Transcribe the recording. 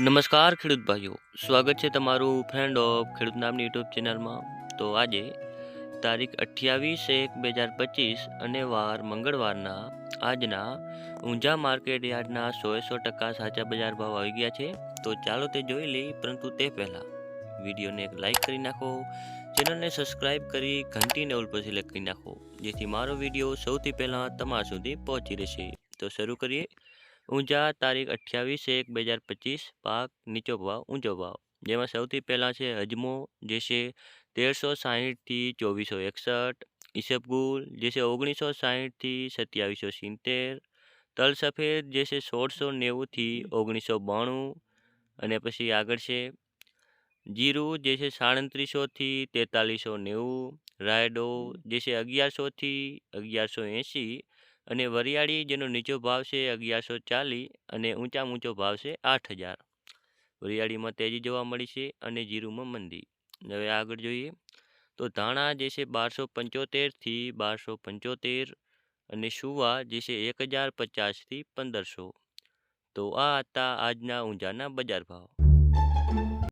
નમસ્કાર ખેડૂત ભાઈઓ, સ્વાગત છે તમારું ફ્રેન્ડ ઓફ ખેડૂત નામની યુટ્યુબ ચેનલમાં તો આજે તારીખ અઠ્યાવીસ એક બે હજાર પચીસ અને વાર મંગળવારના આજના ઊંઝા માર્કેટ યાર્ડના સોએ સો ટકા સાચા બજાર ભાવ આવી ગયા છે. તો ચાલો તે જોઈ લઈ પરંતુ તે પહેલાં વિડીયોને એક લાઈક કરી નાખો ચેનલને સબસ્ક્રાઈબ કરી ઘંટીને ઓલ પર સિલેક્ટ કરી નાખો, જેથી મારો વીડિયો સૌથી પહેલાં તમારા સુધી પહોંચી રહેશે. તો શરૂ કરીએ. ઊંઝા તારીખ અઠ્યાવીસ એક બે હજાર પચીસ, પાક નીચો ભાવ, ઊંચો ભાવ. જેમાં સૌથી પહેલાં છે અજમો જે છે તેરસો સાહીઠથી ચોવીસો એકસઠ ઈસબગુલ જે છે ઓગણીસો સાહીઠથી સત્યાવીસો સિત્તેર, તલ સફેદ, જે છે સોળસો નેવુંથી ઓગણીસો બાણું, અને પછી આગળ છે જીરું, જે છે સાડત્રીસોથી તેતાલીસો નેવું, રાયડો, જે છે અગિયારસોથી અગિયારસો એંસી અને વરિયાળી જેનો નીચો ભાવ છે અગિયારસો ચાલીસ અને ઊંચામાં ઊંચો ભાવ છે આઠ હજાર. વરિયાળીમાં તેજી જોવા મળી છે અને જીરુમાં મંદી. હવે આગળ જોઈએ તો ધાણા જે છે બારસો પંચોતેરથી બારસો પંચોતેર અને સુવા જે છે એક હજાર પચાસથી પંદરસો. તો આ હતા આજના ઊંઝાના બજાર ભાવ.